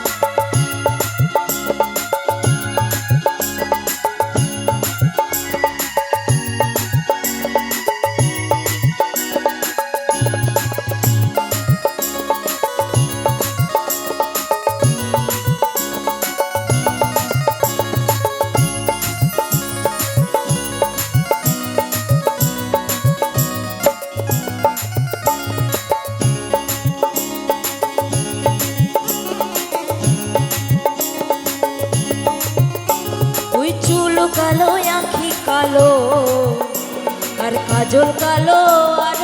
ওই কালো আর কাজল কালো আরও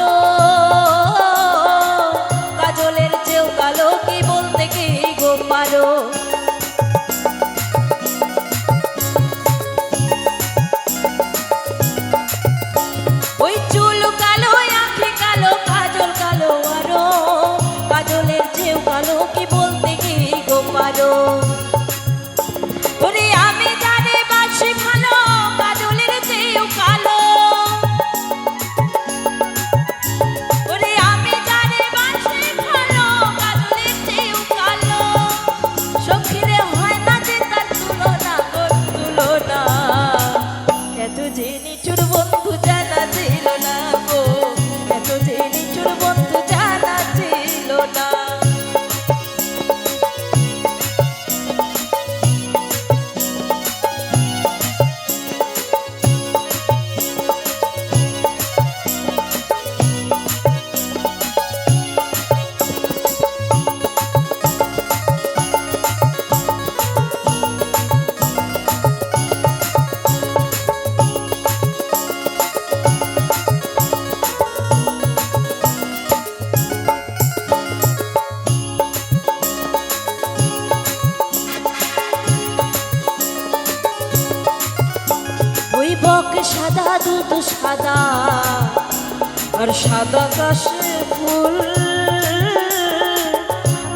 দুধ সাদা আর সাদা কাশে ফুল।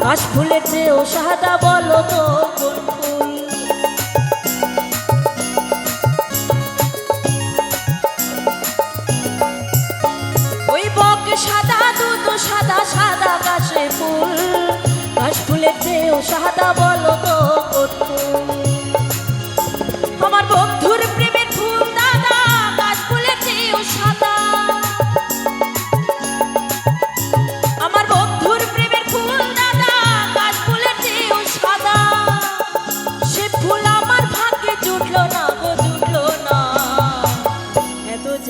কাশ ফুলের চেয়েও সাদা বলো তো কোন ফুল? ওই বক সাদা, দুধ সাদা সাদা কাশে ফুল। কাশ ফুলের চেয়েও সাদা বলো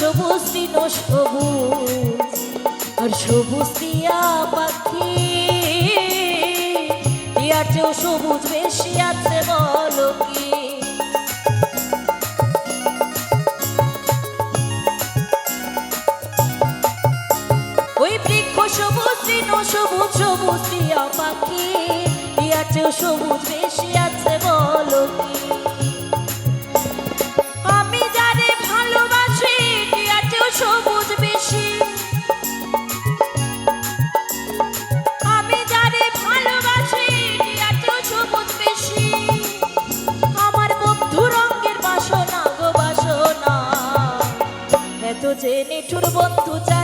সবুজ তৃণ সবুজ? আর সবুজ টিয়া পাখি? টিয়ার চেয়েও সবুজ বেশি আছে বলো কি? ওই বৃক্ষ সবুজ তৃণ সবুজ? সবুজ টিয়া পাখি? টিয়ার চেয়েও সবুজ বেশি আছে বলো কি? যে নিঠুর বন্ধু জানা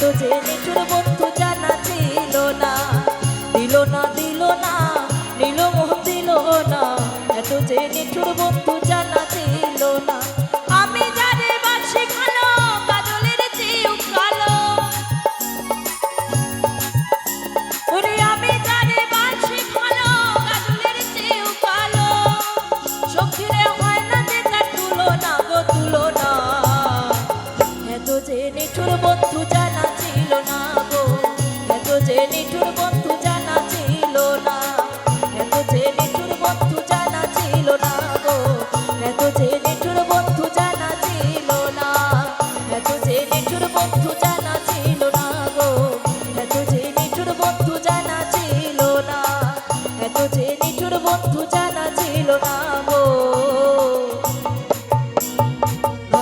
এত যে নিঠুর বন্ধু জানা ছিল না। দিল না দিল না, নীল মোহ দিল না। এত যে নিঠুর বন্ধু জানা ছিল না। আমি যারে বাসি ভালো কাজলের চেয়েও কালো। ওরে আমি জানি বাসি ভালো কাজলের চেয়েও কালো। সখীরে হয় না যে তার তুলনা গো তুলনা। এত যে নিঠুর বন্ধু জানা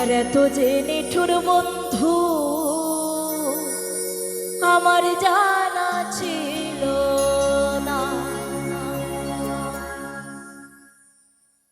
আর এত যে নিঠুর বন্ধু আমার যা